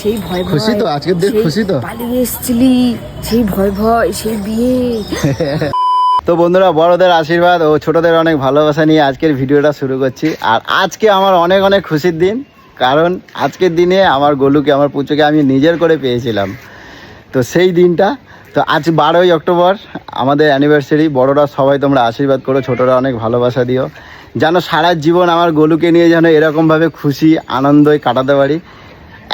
সেই ভয় ভয় খুশি তো? আজকের দিন খুশি তো? পালিয়ে এসেছিলি সেই ভয় ভয় সেই বিয়ে। তো বন্ধুরা বড়দের আশীর্বাদ ও ছোটদের অনেক ভালোবাসা নিয়ে আজকের ভিডিওটা শুরু করছি। আর আজকে আমার অনেক অনেক খুশির দিন কারণ আজকের দিনে আমার গোলুকে আমার পুচোকে আমি নিজের করে পেয়েছিলাম। তো সেই দিনটা তো আজ বারোই অক্টোবর আমাদের অ্যানিভার্সারি বড়রা সবাই তোমরা আশীর্বাদ করো ছোটরা অনেক ভালোবাসা দিও। যেন সারা জীবন আমার গোলুকে নিয়ে যেন এরকমভাবে খুশি আনন্দই কাটাতে পারি।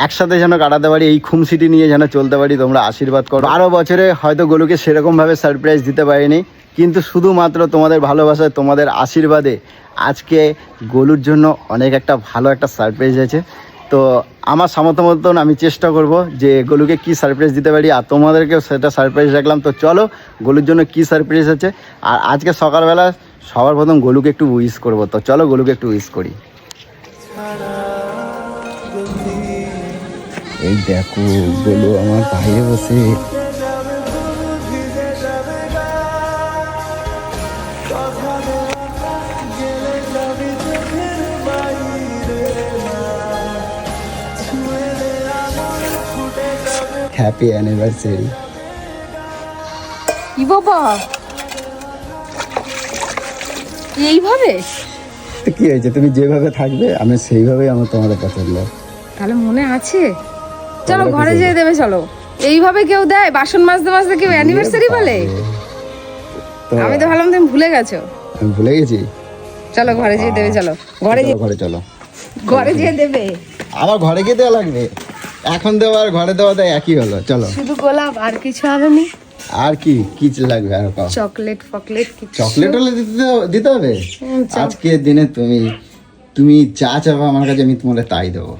একসাথে যেন কাটাতে পারি, এই খুমসিটি নিয়ে যেন চলতে পারি, তোমরা আশীর্বাদ করো। বারো বছরে হয়তো গোলুকে সেরকমভাবে সারপ্রাইজ দিতে পারিনি, কিন্তু শুধুমাত্র তোমাদের ভালোবাসায়, তোমাদের আশীর্বাদে আজকে গোলুর জন্য অনেক একটা ভালো একটা সারপ্রাইজ আছে। তো আমার সামর্থ্য মতন আমি চেষ্টা করব যে গোলুকে কি সারপ্রাইজ দিতে পারি, আর তোমাদেরকেও সেটা সারপ্রাইজ রাখলাম। তো চলো, গোলুর জন্য কি সারপ্রাইজ আছে? আর আজকে সকালবেলা সবার প্রথম গোলুকে একটু উইশ করব। তো চলো, গোলুকে একটু উইশ করি। এই দেখো গোলু আমার বাইরে বসে। হ্যাপি অ্যানিভার্সারি কি বাবা? এইভাবে? কি হয়েছে? তুমি যেভাবে থাকবে আমি সেইভাবেই আমার তোমাদের পছন্দ। তাহলে মনে আছে? চলো ঘরে যেয়ে দেবে চলো। এইভাবে কেউ দেয়? বাসন মাজতে মাজতে কেউ অ্যানিভার্সারি বলে আমি তো ভাবলাম তুমি ভুলে গেছো। আমি ভুলে গেছি। চলো ঘরে যেয়ে দেবে চলো। ঘরে যেয়ে ঘরে চলো। ঘরে যেয়ে দেবে। আবার ঘরে গিয়ে দেওয়া লাগবে। এখন দেওয়া আর ঘরে দেওয়া দেয় একই হলো চলো। শুধু গোলাপ আর কিছু আনেনি আর কি কি লাগবে আর কও? চকলেট ফকলেট কিছু। চকলেট হলে দিতে দিতে হবে। চল। দিনে তুমি তুমি যা চাবে আমার কাছে আমি তোমার তাই দেবো।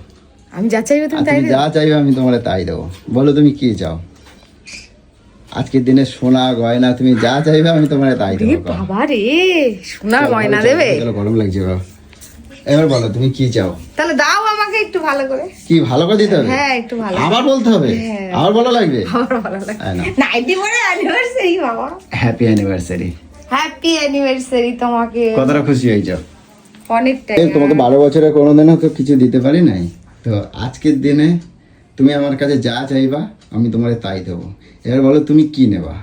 আমি যা চাইবে তুমি তাই যা চাইবে আমি তোমার তাই দেবো। বলো তুমি কি চাও? আজকের দিনে সোনা গয়না তুমি যা চাইবে আমি তোমার তাই দেবো। বাবা রে সোনা গয়না দেবে? গরম লাগছে বাবা। এবার বলো তুমি কি চাও? তাহলে দাও আমাকে একটু ভালো করে। কি ভালো করে দিতে হবে? হ্যাঁ একটু ভালো আবার বলতে হবে? হ্যাঁ। আবার বলা লাগবে? আমার ভালো লাগে আয় না। নাইটি পরে অ্যানিভার্সারি বাবা। হ্যাপি অ্যানিভার্সারি হ্যাপি অ্যানিভার্সারি তোমাকে। কতটা খুশি হয়েছ? অনেকটাই। এই তোমাকে বারো বছরে কোনোদিনও তো কিছু দিতে পারি নাই? তো আজকের দিনে তুমি আমার কাছে যা চাইবা আমি তোমার তাই দেবো। এবার বলো তুমি কি নেবা?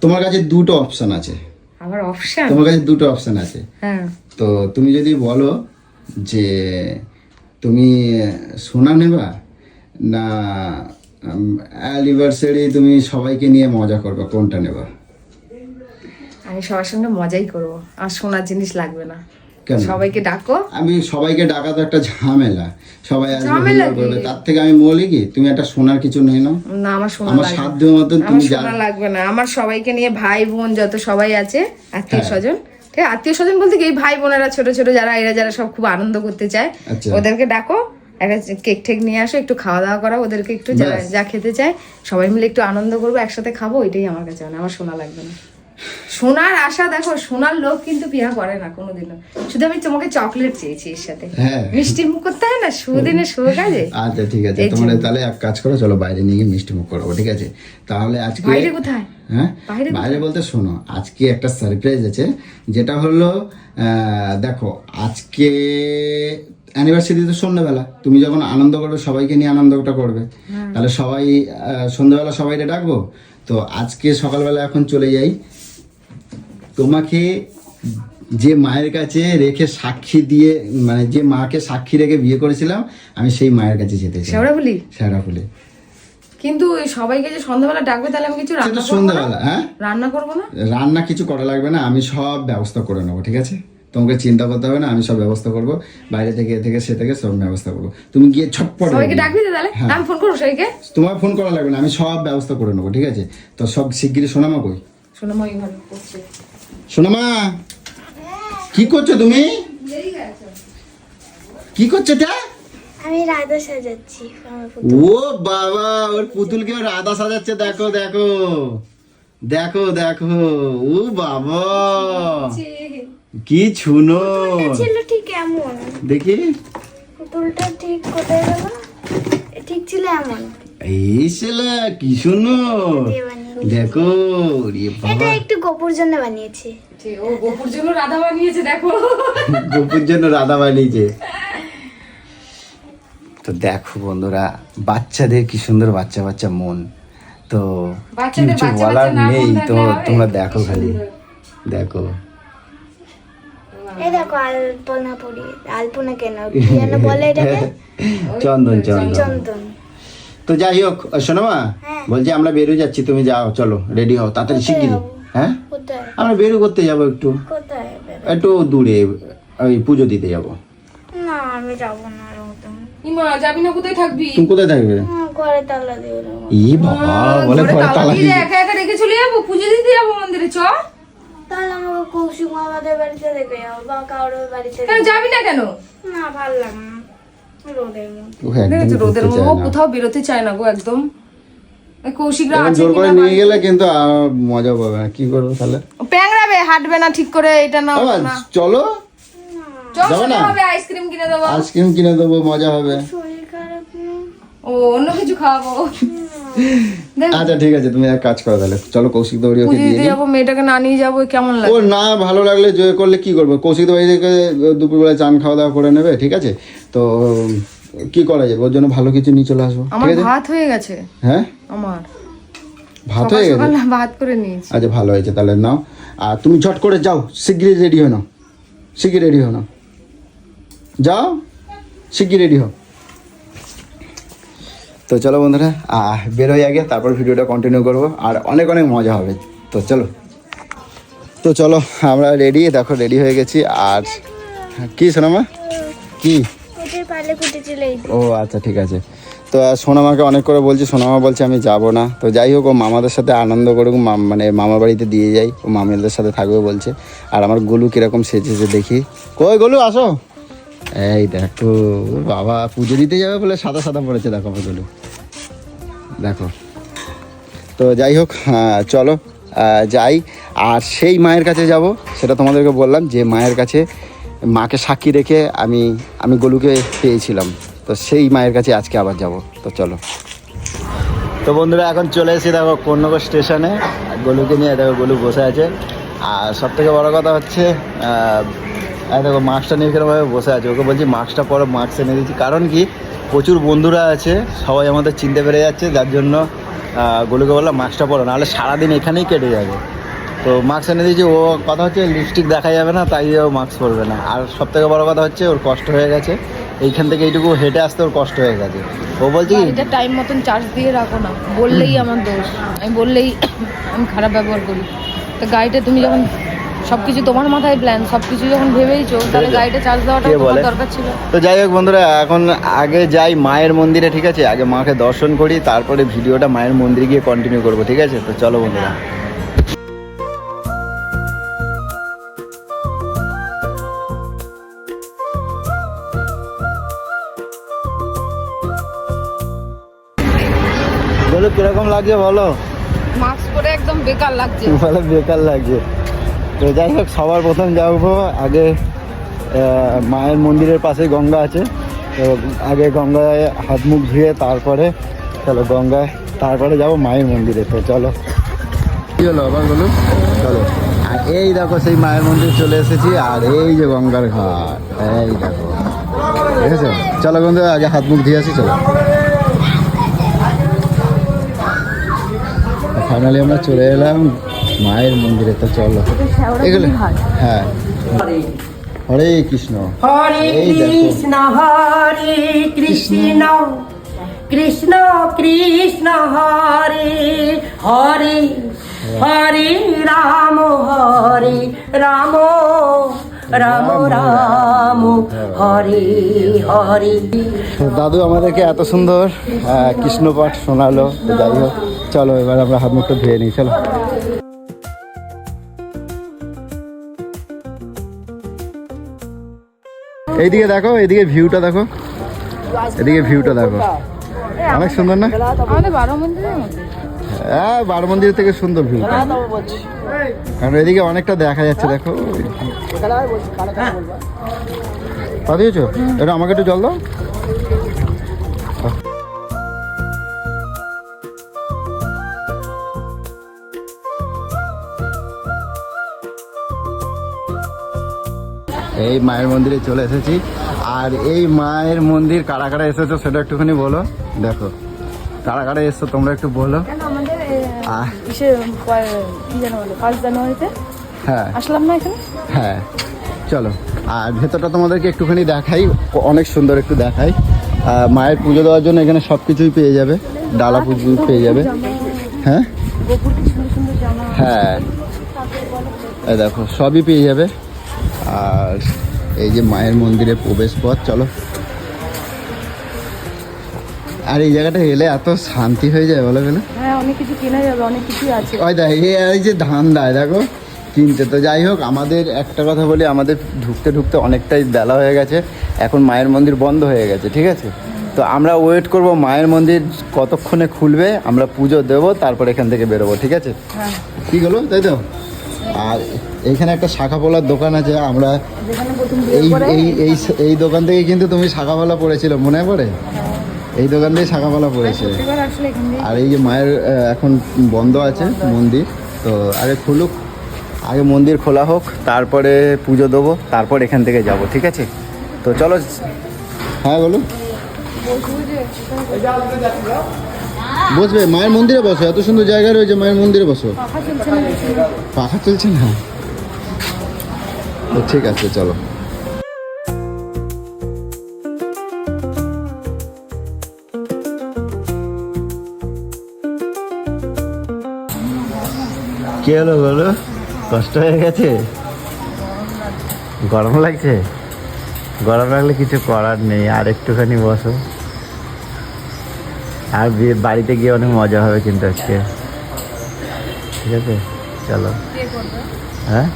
তোমার কাছে দুটো অপশন আছে। আমার অপশন তোমার কাছে দুটো অপশন আছে। হ্যাঁ। তো তুমি যদি বলো যে তুমি সোনা নেবা না অ্যানিভার্সারি তুমি সবাইকে নিয়ে মজা করবে কোনটা নেবা? আমি সবার সঙ্গে মজাই করব আর সোনার জিনিস লাগবে না। সবাইকে ডাকো। আমি সবাইকে ডাকা তো একটা ঝামেলা। সবাই আসবে করবে তার থেকে আমি বলি কি? তুমি একটা সোনার কিছু নেই না না আমার সোনা আমার সাধ্য তুমি যা লাগবে না। আমার সবাইকে নিয়ে ভাই বোন যত সবাই আছে আত্মীয় হ্যাঁ। স্বজন আত্মীয় স্বজন বলতে কি এই ভাই বোনেরা ছোট ছোট যারা এরা যারা সব খুব আনন্দ করতে চায় আচ্ছা। ওদেরকে ডাকো একটা কেক ঠেক নিয়ে আসো একটু খাওয়া দাওয়া করা ওদেরকে একটু যা খেতে চায় সবাই মিলে একটু আনন্দ করব একসাথে খাব ওইটাই আমার কাছে আমার সোনা লাগবে না। সোনার আশা দেখো সোনার লোভ কিন্তু পিয়া করে না কোনোদিনও। শুধু আমি তোমাকে চকলেট চেয়েছি এর সাথে। হ্যাঁ। মিষ্টি মুখ করতে হয় না? সুদিনে সুখ কাজে? আচ্ছা ঠিক আছে। তোমরা তাহলে এক কাজ করো চলো বাইরে নিয়ে গিয়ে মিষ্টি মুখ করব ঠিক আছে? তাহলে আজকে বাইরে কোথায়? হ্যাঁ? বাইরে বলতে শোনো আজকে একটা সারপ্রাইজ আছে যেটা হলো দেখো আজকে অ্যানিভার্সারি তো সন্ধ্যাবেলা। তুমি যখন আনন্দ করবে সবাইকে নিয়ে আনন্দটা করবে। তাহলে সবাই সন্ধ্যাবেলা সবাইকে ডাকবো। তো আজকে সকালবেলা এখন চলে যাই। তোমাকে যে মায়ের কাছে রেখে সাক্ষী দিয়ে মানে যে মাকে সাক্ষী রেখে বিয়ে করেছিলাম আমি সেই মায়ের কাছে যেতে চাই। সেওড়া বলি সেরা ফুলে কিন্তু সবাইকে যে সন্ধ্যাবেলা ডাকবে তাহলে আমি কিছু রান্না সন্ধ্যাবেলা হ্যাঁ? রান্না করব না? রান্না কিছু করা লাগবে না আমি সব ব্যবস্থা করে নেব ঠিক আছে? তোমাকে চিন্তা করতে হবে না আমি সব ব্যবস্থা করব। বাইরে থেকে এ থেকে সে থেকে সব ব্যবস্থা করব। তুমি গিয়ে ছটপট সবাইকে ডাকবি তো তাহলে। আমি ফোন করব সবাইকে। তোমার ফোন করা লাগবে না আমি সব ব্যবস্থা করে নেব ঠিক আছে? তো সব শিগগিরই শোনামা কই? শোনো মই ভালো করছে। শোনামা কি করছ তুমি? কি করছ এটা? আমি রাধা সাজাচ্ছি ও বাবা ওর পুতুলকে রাধা সাজাচ্ছে দেখো দেখো। দেখো দেখো। ও বাবা। কি ছুনো। ছিল ঠিক এমন। দেখি। পুতুলটা ঠিক কোথায় গেল? ঠিক ছিল এমন। এই শালা কি সুন্দর। দেখো এটা একটু গোপুর জন্য বানিয়েছি। ও গোপুর জন্য রাধা বানিয়েছে দেখো। গোপুর জন্য রাধা বানিয়েছে। তো দেখো বন্ধুরা বাচ্চাদের কি সুন্দর বাচ্চা বাচ্চা মন। তো কিছু বলার নেই তো তোমরা দেখো খালি। দেখো। এই দেখো আলপনা পরি আলপনা কেন? যেন বলে এটাকে? চন্দন চন্দন। চন্দন। তো যাই হোক শোনো মা হ্যাঁ। বলছি আমরা বেরিয়ে যাচ্ছি তুমি যাও চলো রেডি হও তাড়াতাড়ি শিগগিরি হ্যাঁ? আমরা বেরু করতে যাব একটু। একটু দূরে ওই পুজো দিতে যাব। না আমি যাব না ইমা যাবি না কোথায় থাকবি? তুমি কোথায় থাকবে? ঘরে তালা দিয়ে ই বাবা বলে ঘরে ঘরে তালা তালা দিয়ে দিয়ে একা একা রেখে চলে যাব? পুজো দিতে যাব মন্দিরে চ। তাহলে আমাকে কৌশিক মামাদের বাড়িতে দেখে যাব বা কারোর বাড়িতে কেন যাবি না কেন? না ভালো লাগে না। রোদের মধ্যে মধ্যে কোথাও বেরোতে চায় না গো একদম। কৌশিকরা আছে জোর করে নিয়ে গেলে কিন্তু মজা পাবে না। কি করব তাহলে? প্যাংরাবে হাঁটবে না ঠিক করে এটা না চলো। চল না? হবে আইসক্রিম কিনে দেবো। আইসক্রিম কিনে দেবো মজা হবে। ও অন্য কিছু খাওয়াবো। আচ্ছা ঠিক আছে তুমি এক কাজ করো তাহলে। চলো কৌশিক দৌড়ি ওকে দিয়ে দিই। যাব মেয়েটাকে না নিয়ে যাব কেমন ও না ভালো লাগলে জয় করলে কি করব? কৌশিক বাড়ি থেকে দুপুরবেলা চান খাওয়া দাওয়া করে নেবে ঠিক আছে? তো কি করা যাবে? ওর জন্য ভালো কিছু নিয়ে চলে আসব আমার ভাত হয়ে গেছে। হ্যাঁ? আমার। ভাত হয়ে গেছে? ভাত করে নিয়েছি। আচ্ছা ভালো হয়েছে তাহলে নাও। আর তুমি ঝট করে যাও শিগগিরই রেডি হয়ে নাও। শিগগির রেডি হও নাও। যাও শিগগির রেডি হও। তো চলো বন্ধুরা বেরোই আগে তারপর ভিডিওটা কন্টিনিউ করব। আর অনেক অনেক মজা হবে। তো চলো। তো চলো আমরা রেডি দেখো রেডি হয়ে গেছি। আর কি শোনামা কি? ও আচ্ছা ঠিক আছে। তো সোনামাকে অনেক করে বলছি, সোনামা বলছে আমি যাব না। তো যাই হোক, ও মামাদের সাথে আনন্দ করুক মাম- মানে মামার বাড়িতে দিয়ে যাই, ও মামিদের সাথে থাকবে বলছে। আর আমার গোলু কীরকম সেজেছে দেখি। কই গোলু, আসো। এই দেখো বাবা পুজো দিতে যাবে বলে সাদা সাদা পড়েছে দেখো আমার গোলু। দেখো। তো যাই হোক চলো যাই। আর সেই মায়ের কাছে যাব, সেটা তোমাদেরকে বললাম যে মায়ের কাছে মাকে সাক্ষী রেখে আমি আমি গলুকে পেয়েছিলাম। তো সেই মায়ের কাছে আজকে আবার যাব। তো চলো। তো বন্ধুরা, এখন চলে এসেছি দেখো কন্যগর স্টেশনে। গলুকে নিয়ে দেখো গলু বসে আছে। আর সব থেকে বড়ো কথা হচ্ছে দেখো মাস্কটা নিয়ে কিরমভাবে বসে আছে। ওকে বলছি মাস্কটা পরে মাস্ক এনে দিচ্ছি। কারণ কি? প্রচুর বন্ধুরা আছে, সবাই আমাদের চিনতে পেরে যাচ্ছে। যার জন্য গলুকে বললাম মাস্কটা পরো নাহলে সারাদিন এখানেই কেটে যাবে। তো মাস্ক এনে দিয়েছি। ও কথা হচ্ছে লিপস্টিক দেখা যাবে না, তাই ও মাস্ক পরবে না। আর সব থেকে বড়ো কথা হচ্ছে, ওর কষ্ট হয়ে গেছে। এইখান থেকে এইটুকু হেঁটে আসতে ওর কষ্ট হয়ে গেছে। ও বলছে এটা টাইম মতন চার্জ দিয়ে রাখো না। বললেই আমার দোষ। আমি বললেই আমি খারাপ ব্যবহার করি। তো গাড়িটা তুমি যখন সবকিছু তোমার মাথায় প্ল্যান সবকিছু যখন ভেবেইছো তাহলে গাড়িটা চার্জ দেওয়াটা তোমার? দরকার ছিল। তো যাই হোক বন্ধুরা এখন আগে যাই মায়ের মন্দিরে ঠিক আছে? আগে মাকে দর্শন করি তারপরে ভিডিওটা মায়ের মন্দিরে গিয়ে কন্টিনিউ করব ঠিক আছে? তো চলো বন্ধুরা। বলো কীরকম লাগছে বলো? মাস্ক পরে একদম বেকার লাগছে। বলো বেকার লাগছে। তো যাই হোক সবার প্রথম যাব আগে মায়ের মন্দিরের পাশে গঙ্গা আছে। তো আগে গঙ্গায় হাত মুখ ধুয়ে তারপরে চলো গঙ্গায় তারপরে যাব মায়ের মন্দিরে। তো চলো। কি হলো আবার বলুন চলো। আর এই দেখো সেই মায়ের মন্দির চলে এসেছি আর এই যে গঙ্গার ঘাট এই দেখো। ঠিক আছে চলো বন্ধু আগে হাত মুখ ধুয়ে আসি চলো। ফাইনালি আমরা চলে এলাম মায়ের মন্দিরে তো চলো। এগুলো হ্যাঁ। হরে কৃষ্ণ। হরে কৃষ্ণ হরে কৃষ্ণ। কৃষ্ণ কৃষ্ণ হরে হরে হরে রাম হরে রাম রাম রাম হরে হরে দাদু আমাদেরকে এত সুন্দর আহ, কৃষ্ণ পাঠ শোনালো যাই হোক। চলো এবার আমরা হাত মুখটা ধুয়ে নিই চলো। এইদিকে দেখো এইদিকে ভিউটা দেখো। এদিকে ভিউটা দেখো। অনেক সুন্দর না? হ্যাঁ বারো মন্দির থেকে সুন্দর ভিউ কারণ এদিকে অনেকটা দেখা যাচ্ছে দেখো। পা দিয়েছ এটা আমাকে একটু জল দাও। এই মায়ের মন্দিরে চলে এসেছি। আর এই মায়ের মন্দির কারা কারা এসেছ সেটা একটুখানি বলো। দেখো কারা কারা এসছো তোমরা একটু বলো। হ্যাঁ। আসলাম না এখানে? হ্যাঁ চলো। আর ভেতরটা তোমাদেরকে একটুখানি দেখাই অনেক সুন্দর একটু দেখাই। মায়ের পুজো দেওয়ার জন্য এখানে সব কিছুই পেয়ে যাবে ডালা পুজো পেয়ে যাবে। হ্যাঁ? হ্যাঁ। দেখো সবই পেয়ে যাবে। আর এই যে মায়ের মন্দিরে প্রবেশ পথ চলো। আর এই জায়গাটা এলে এত শান্তি হয়ে যায় বলো গেলে। হ্যাঁ অনেক কিছু কেনা যাবে অনেক কিছুই আছে। ওই দেখ এই এই যে ধান দেয় দেখো কিনতে। তো যাই হোক আমাদের একটা কথা বলি আমাদের ঢুকতে ঢুকতে অনেকটাই বেলা হয়ে গেছে এখন মায়ের মন্দির বন্ধ হয়ে গেছে ঠিক আছে? তো আমরা ওয়েট করব মায়ের মন্দির কতক্ষণে খুলবে আমরা পুজো দেবো তারপর এখান থেকে বেরোবো ঠিক আছে? হ্যাঁ। কি হলো তাই তো? আর এইখানে একটা শাখা পোলার দোকান আছে আমরা এই এই এই এই দোকান থেকে কিন্তু তুমি শাখা পোলা পড়েছিল মনে পড়ে এই দোকান থেকে শাখা পোলা দিয়ে আর এই যে মায়ের এখন বন্ধ আছে মন্দির তো আগে খুলুক আগে মন্দির খোলা হোক তারপরে পুজো দেবো তারপর এখান থেকে যাব ঠিক আছে তো চলো হ্যাঁ বলুন বসবে মায়ের মন্দিরে বসো এত সুন্দর জায়গা রয়েছে মায়ের মন্দিরে বসো। পাখা চলছে না ঠিক আছে চলো। কি হলো বলো? কষ্ট হয়ে গেছে? গরম লাগছে? গরম লাগলে কিছু করার নেই আর একটুখানি বসো। আর বিয়ে- বাড়িতে গিয়ে অনেক মজা হবে কিন্তু আজকে। ঠিক আছে? চলো। হ্যাঁ?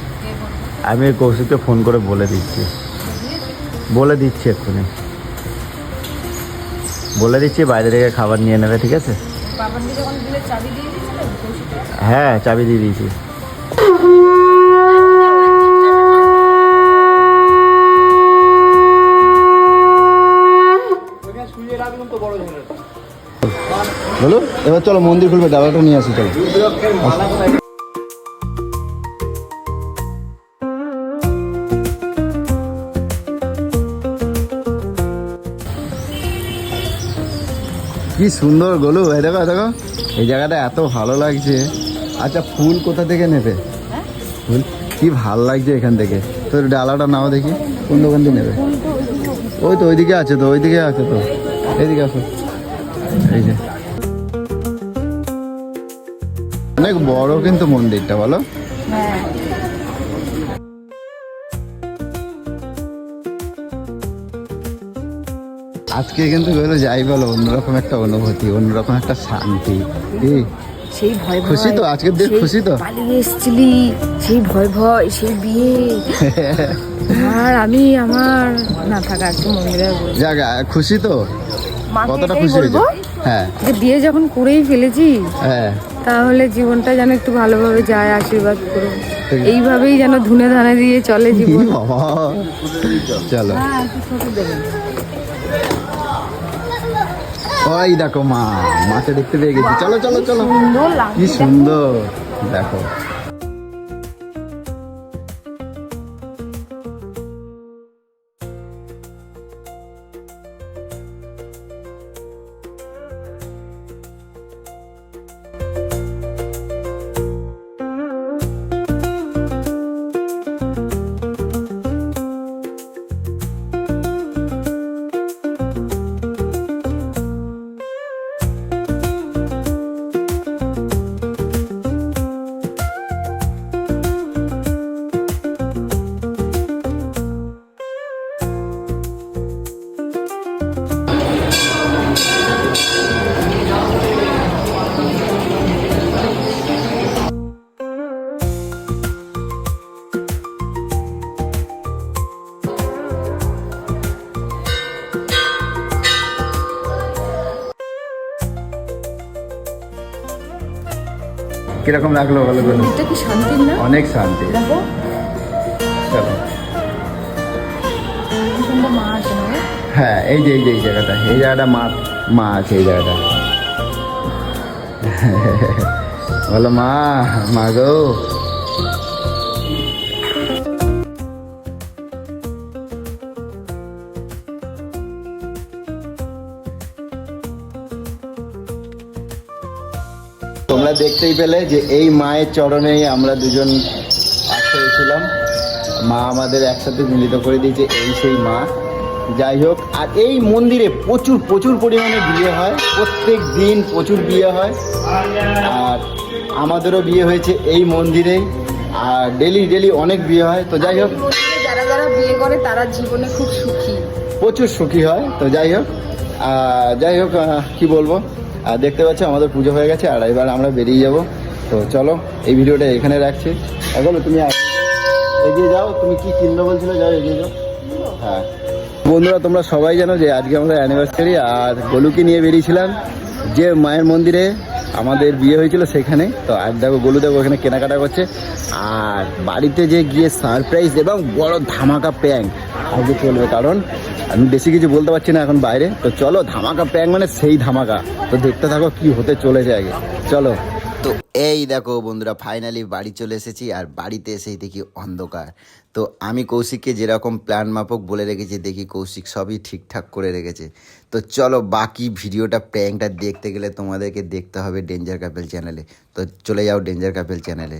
আমি কৌশিককে ফোন করে বলে দিচ্ছি। বলে দিচ্ছি এক্ষুনি। বলে দিচ্ছি বাইরে থেকে খাবার নিয়ে নেবে ঠিক আছে? হ্যাঁ চাবি দিয়ে দিয়েছি। বলো? এবার চলো মন্দির খুলবে ডালাটা নিয়ে আসি, চলো। কি সুন্দর গোলু, এই দেখো দেখো। এই জায়গাটা এত ভালো লাগছে। আচ্ছা ফুল কোথা থেকে নেবে? ফুল? কি ভালো লাগছে এখান থেকে। তোর ডালাটা নাও দেখি, কোন দোকান দিয়ে নেবে? ওই তো, ওইদিকে আছে তো, ওইদিকে আছে তো। এইদিকে আসো। এই যে। অনেক বড় কিন্তু মন্দিরটা বলো। হ্যাঁ আজকে কিন্তু যাই বলো অন্যরকম একটা অনুভূতি অন্যরকম একটা শান্তি সেই ভয় ভয় খুশি তো? আজকের দিন খুশি তো? পালিয়ে এসেছিলি সেই ভয় ভয় সেই বিয়ে। আর আমি আমার না থাকা একটু মন্দিরে যাক খুশি তো? কতটা খুশি হ্যাঁ। যে বিয়ে যখন করেই ফেলেছি হ্যাঁ। তাহলে জীবনটা যেন একটু ভালোভাবে যায় আশীর্বাদ করো এইভাবেই যেন ধুনে ধানে দিয়ে চলে জীবন। চলো। হ্যাঁ ওই দেখো মা মাকে দেখতে পেয়ে গেছি। চলো চলো চলো। কি সুন্দর। দেখো। কীরকম লাগল ভালো করে এটা কি শান্তির না? অনেক শান্তি। দেখো। চলো। হ্যাঁ এই যে এই যে এই জায়গাটা। এই জায়গাটা মা মা আছে এই জায়গাটা। বলো মা মা গো। তোমরা দেখতেই পেলে যে এই মায়ের চরণেই আমরা দুজন আশ্রয় ছিলাম। মা আমাদের একসাথে মিলিত করে দিয়েছে এই সেই মা। যাই হোক আর এই মন্দিরে প্রচুর প্রচুর পরিমাণে বিয়ে হয়। প্রত্যেক দিন প্রচুর বিয়ে হয়। আর আমাদেরও বিয়ে হয়েছে এই মন্দিরে। আর ডেলি ডেলি অনেক বিয়ে হয়। তো যাই হোক যারা যারা বিয়ে করে তারা জীবনে খুব সুখী। প্রচুর সুখী হয়। তো যাই হোক যাই হোক কি বলব? আর দেখতে পাচ্ছ আমাদের পুজো হয়ে গেছে, আর এবার আমরা বেরিয়ে যাব। তো চলো, এই ভিডিওটা এখানে রাখছি। এখন তুমি এগিয়ে যাও, তুমি কি কিনবে বলছিলে? যাও, এগিয়ে যাও। হ্যাঁ। বন্ধুরা, তোমরা সবাই জানো যে আজকে আমাদের অ্যানিভার্সারি আর গোলুকে নিয়ে বেরিয়েছিলাম যে মায়ের মন্দিরে। আমাদের বিয়ে হয়েছিল সেখানে। তো আজ দেখো, গোলু দেখো, ওখানে কেনাকাটা করছে। আর বাড়িতে যে গিয়ে সারপ্রাইজ এবং বড় ধামাকা প্যাং আজকে চলবে। কারণ আমি বেশি কিছু বলতে পারছি না এখন বাইরে। তো চলো, ধামাকা প্যাং মানে সেই ধামাকা। তো দেখতে থাকো কি হতে চলেছে আগে। চলো। তো এই দেখো বন্ধুরা ফাইনালি বাড়ি চলে এসেছি আর বাড়িতে এসেই দেখি অন্ধকার। তো আমি কৌশিককে যেরকম প্ল্যান মাপক বলে রেখেছি, দেখি কৌশিক সবই ঠিকঠাক করে রেখেছে। তো চলো, বাকি ভিডিওটা প্র্যাঙ্কটা দেখতে গেলে তোমাদেরকে দেখতে হবে ডেঞ্জার কাপেল চ্যানেলে তো চলে যাও ডেঞ্জার কাপেল চ্যানেলে